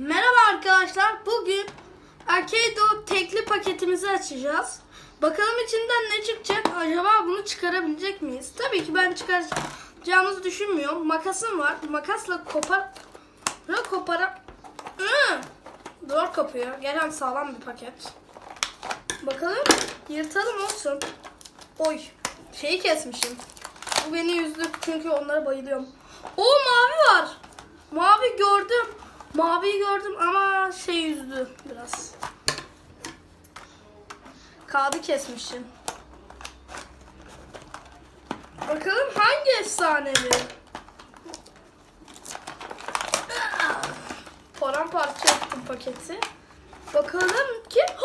Merhaba arkadaşlar. Bugün Arcado tekli paketimizi açacağız. Bakalım içinden ne çıkacak? Acaba bunu çıkarabilecek miyiz? Tabii ki ben çıkaracağımızı düşünmüyorum. Makasım var. Makasla kopar... Kopara... Hı! Zor kopuyor. Gelen sağlam bir paket. Bakalım. Yırtalım olsun. Oy. Şeyi kesmişim. Bu beni üzdü çünkü onlara bayılıyorum. O mavi var. Mavi gördüm. Maviyi gördüm ama şey üzdü biraz. Kağıdı kesmişim. Bakalım hangi efsanevi? Paramparça ettim paketi. Bakalım kim?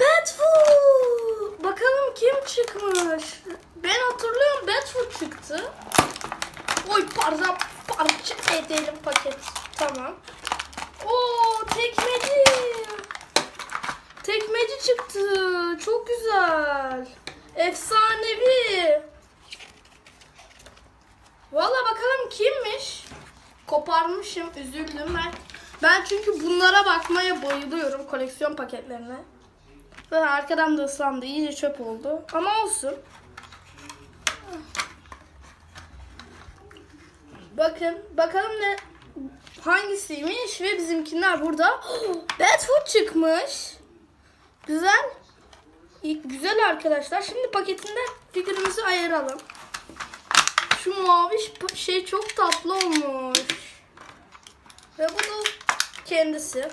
Batwood! Bakalım kim çıkmış? Ben hatırlıyorum Batwood çıktı. Oy parça parça edelim paket. Tamam. Oo tekmeci. Tekmeci çıktı. Çok güzel. Efsanevi. Valla bakalım kimmiş? Koparmışım, üzüldüm ben. Ben çünkü bunlara bakmaya bayılıyorum koleksiyon paketlerine. Ve arkadan da ıslandı, iyice çöp oldu. Ama olsun. Bakın, bakalım ne hangisiymiş ve bizimkiler burada. Batwood çıkmış. Güzel. Güzel arkadaşlar. Şimdi paketinden figürümüzü ayıralım. Şu mavi şey çok tatlı olmuş. Ve bu da kendisi.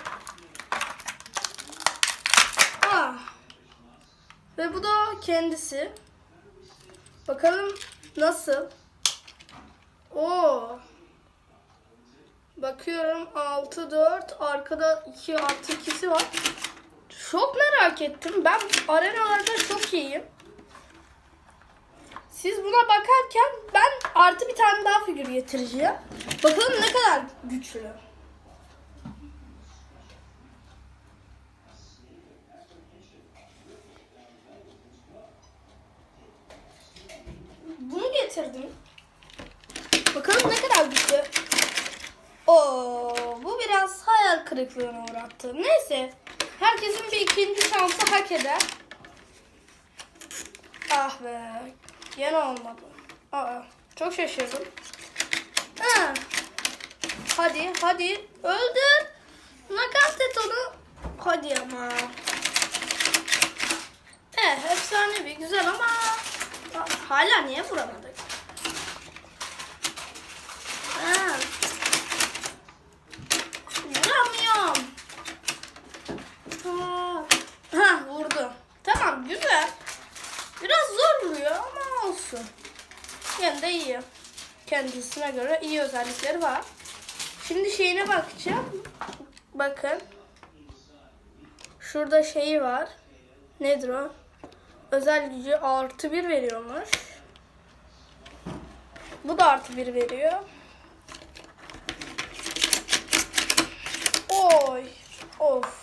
Ah. Ve bu da kendisi. Bakalım nasıl? Oo. Bakıyorum 6 4 arkada 2 artı 2'si var. Çok merak ettim. Ben arenalarda çok iyiyim. Siz buna bakarken ben artı bir tane daha figür getireceğim. Bakalım ne kadar güçlü. Bunu getirdim. Bakalım ne kadar güçlü. Oo, bu biraz hayal kırıklığına uğrattı. Neyse. Herkesin bir ikinci şansı hak eder. Ah be. Yine olmadı. Aa, çok şaşırdım. Ha. Hadi hadi öldür. Nakat et onu. Hadi ama. Eh efsanevi güzel ama hala niye vuramadık? Ha. Vuramıyorum. Ha. ha vurdu. Tamam güzel. Biraz zor vuruyor ama olsun. Yine de iyi. Kendisine göre iyi özellikleri var. Şimdi şeyine bakacağım. Bakın. Şurada şeyi var. Nedir o? Özel gücü artı bir veriyormuş. Bu da artı bir veriyor. Oy. Of.